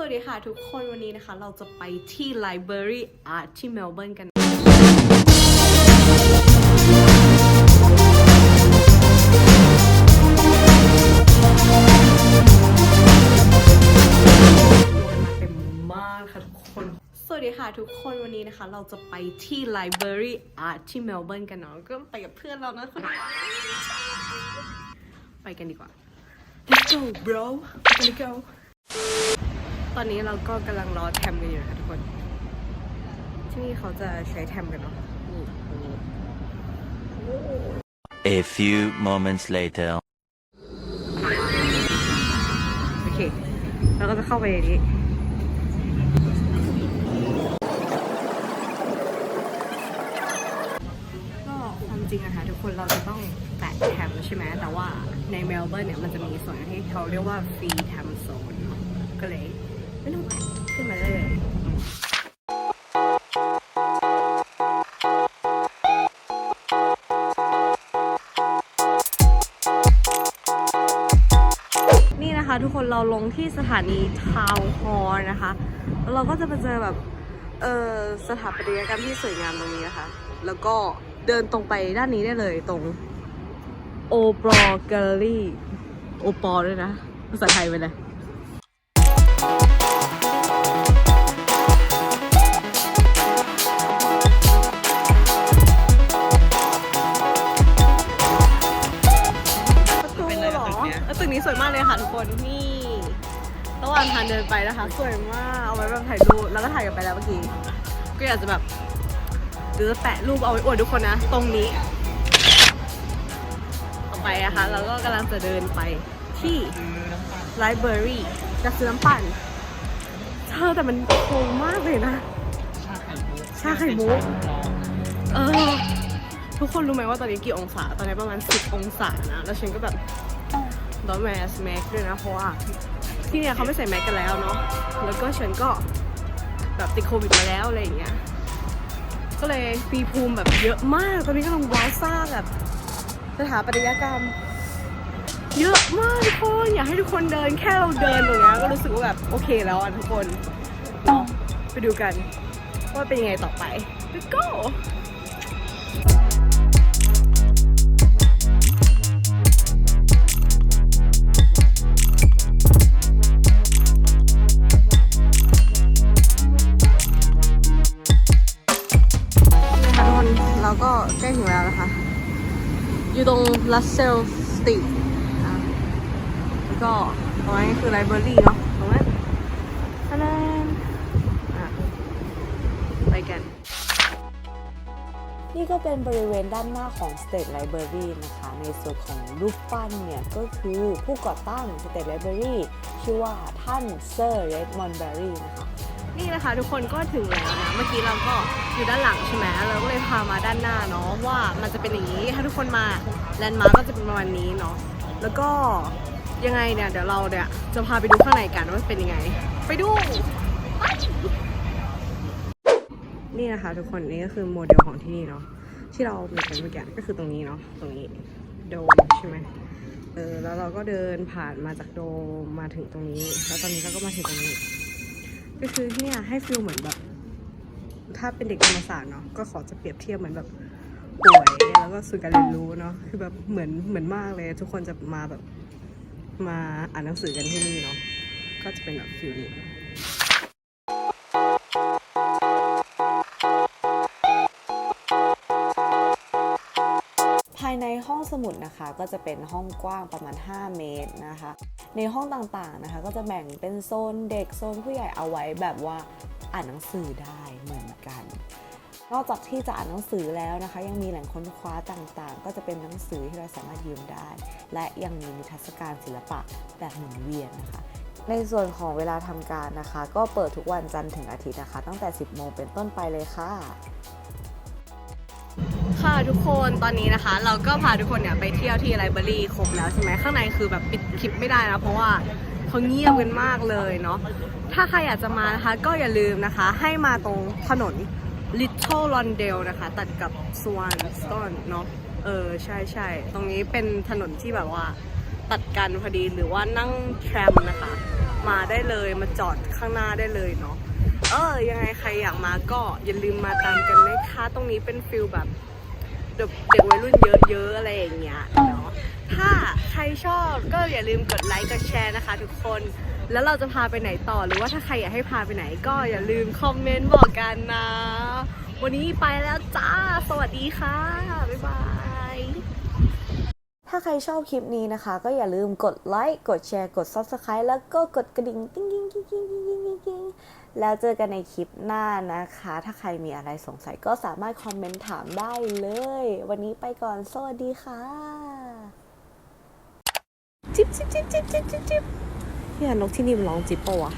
สวัสดีค่ะทุกคนวันนี้นะคะ เราจะไปที่ Library Art ที่เมลเบิร์นกันเต็มมากค่ะทุกคน สวัสดีค่ะทุกคนวันนี้นะคะ เราจะไปที่ Library Art ที่เมลเบิร์นกันเนาะก็ไปกับเพื่อนเรานะคนนี้ไปกันดีกว่า Let's go bro Let's go ตอนนี้เราก็กำลังรอแทมกันอยู่นะคะทุกคน ที่นี่เขาจะใช้แทมกันเนาะนี่ตรงนี้ A few moments later. โอเคแล้วก็จะเข้าไปในนี้ก็ความจริงอะค่ะทุกคนเราจะต้องแตะแทมใช่ไหมแต่ว่าในเมลเบิร์นเนี่ยมันจะมีส่วนที่เขาเรียกว่าฟรีแทมโซนก็เลย ไม่ต้องแตะขึ้นมาได้เลยนี่นะคะทุกคนเราลงที่สถานีทาวน์ฮอลล์นะคะ แล้วเราก็จะไปเจอแบบ เออสถาปัตยกรรมที่สวยงามตรงนี้นะคะ แล้วก็เดินตรงไปด้านนี้ได้เลยตรงโอปอแกลเลอรี่ โอปอด้วยนะ ภาษาไทยไปเลย ค่ะทุกคนนี่ระหว่างทางเดินไปนะคะ สวยมากเอาไว้แบบถ่ายรูปแล้วก็ถ่ายกันไปแล้วเมื่อกี้ก็อยากจะแบบหรือแปะรูปเอาไว้อวดทุกคนนะ ตรงนี้ต่อไปนะคะเราก็กำลังจะเดินไปที่ไลบรารีจะซื้อน้ำปั่นเธอแต่มันโคงมากเลยนะ ชาไข่มุกเออ ทุกคนรู้ไหมว่าตอนนี้กี่องศา ตอนนี้ประมาณ 10 องศานะ แล้วฉันก็แบบ ร้อนแมสแมสด้วยนะ เพราะว่าที่เนี่ยเขาไม่ใส่แมสกันแล้วเนาะ แล้วก็ฉันก็แบบติดโควิดมาแล้วอะไรอย่างเงี้ย ก็เลยปีภูมิแบบเยอะมาก ตอนนี้กำลังว้าวซ่าแบบสถาปัตยกรรม เยอะมากทุกคน อยากให้ทุกคนเดินแค่เราเดินตรงเนี้ยก็รู้สึกว่าแบบโอเคแล้วอะทุกคนเนาะไปดูกันว่าเป็นยังไงต่อไป let's go อยู่ตรง Russell Street นะแล้วก็ตรงนี้คือไลบรารีเนาะตรงนั้นอันนั้นไปกัน นี่ก็เป็นบริเวณด้านหน้าของ State Library นะคะ ในส่วนของรูปปั้นเนี่ย ก็คือผู้ก่อตั้ง State Library ชื่อว่าท่านเซอร์เรดมอนเบอรี่นะคะ นี่นะคะทุกคนก็ถึงแล้วนะ เมื่อกี้เราก็อยู่ด้านหลังใช่ไหมเราก็เลยพามาด้านหน้าเนาะว่ามันจะเป็นอย่างนี้ ถ้าทุกคนมาแลนด์มาร์กก็จะเป็นประมาณนี้เนาะ แล้วก็ยังไงเนี่ยเดี๋ยวเราเนี่ยจะพาไปดูข้างในกันว่าเป็นยังไง ไปดู นี่นะคะทุกคนนี่ก็คือโมเดลของที่นี่เนาะที่เราเห็นกันเมื่อกี้ก็คือตรงนี้เนาะตรงนี้โดมใช่ไหมเออแล้วเราก็เดินผ่านมาจากโดมมาถึงตรงนี้ แล้วตอนนี้เราก็มาถึงตรงนี้ ก็คือเนี่ยให้ฟิลเหมือนแบบ ถ้าเป็นเด็กธรรมศาสตร์เนาะก็ขอจะเปรียบเทียบเหมือนแบบป่วยแล้วก็สูนการเรียนรู้เนาะคือแบบเหมือนเหมือนมากเลย ทุกคนจะมาแบบมาอ่านหนังสือกันที่นี่เนาะก็จะเป็นแบบฟิลนี้ สมุดนะคะ ก็จะเป็นห้องกว้างประมาณ 5 เมตรนะคะ ในห้องต่างๆนะคะ ก็จะแบ่งเป็นโซนเด็กโซนผู้ใหญ่เอาไว้แบบว่าอ่านหนังสือได้เหมือนกัน นอกจากที่จะอ่านหนังสือแล้วนะคะ ยังมีแหล่งค้นคว้าต่างๆ ก็จะเป็นหนังสือที่เราสามารถยืมได้ และยังมีนิทรรศการศิลปะแบบหมุนเวียนนะคะในส่วนของเวลาทำการนะคะ ก็เปิดทุกวันจันทร์ถึงอาทิตย์นะคะ ตั้งแต่ 10 โมงเป็นต้นไปเลยค่ะ ค่ะทุกคนตอนนี้นะคะ เราก็พาทุกคนเนี่ยไปเที่ยวที่ไลบรารีครบแล้วใช่ไหมข้างในคือแบบปิดคลิปไม่ได้นะเพราะว่าเขาเงียบกันมากเลยเนาะถ้าใครอยากจะมานะคะก็อย่าลืมนะคะ ให้มาตรงถนน Little Londale นะคะ ตัดกับ Swanston เนาะเออใช่ใช่ตรงนี้เป็นถนนที่แบบว่าตัดกันพอดีหรือว่านั่งแทรมนะคะ มาได้เลยมาจอดข้างหน้าได้เลยเนาะเออยังไงใครอยากมาก็อย่าลืมมาตามกันนะคะ ตรงนี้เป็นฟิลแบบ เด็กวัยรุ่นเยอะๆอะไรอย่างเงี้ยเนาะถ้าใครชอบก็อย่าลืมกดไลค์กดแชร์นะคะ ทุกคนแล้วเราจะพาไปไหนต่อหรือว่าถ้าใครอยากให้พาไปไหนก็อย่าลืมคอมเมนต์บอกกันนะ วันนี้ไปแล้วจ้า สวัสดีค่ะ บ๊ายบาย ถ้าใครชอบคลิปนี้นะคะ ก็อย่าลืมกดไลค์กดแชร์กด Subscribe แล้วก็กดกระดิ่งติ้งกิ้งกิ้งกิ้งกิ้งกิ้งกิ้งกิ้งแล้วเจอกันในคลิปหน้านะคะ ถ้าใครมีอะไรสงสัยก็สามารถคอมเมนต์ถามได้เลย วันนี้ไปก่อน สวัสดีค่ะจิ๊บจิ๊บจิ๊บจิ๊บจิ๊บจิ๊บจิ๊บเนี่ยนกที่นี่มันร้องจิ๊บปะวะ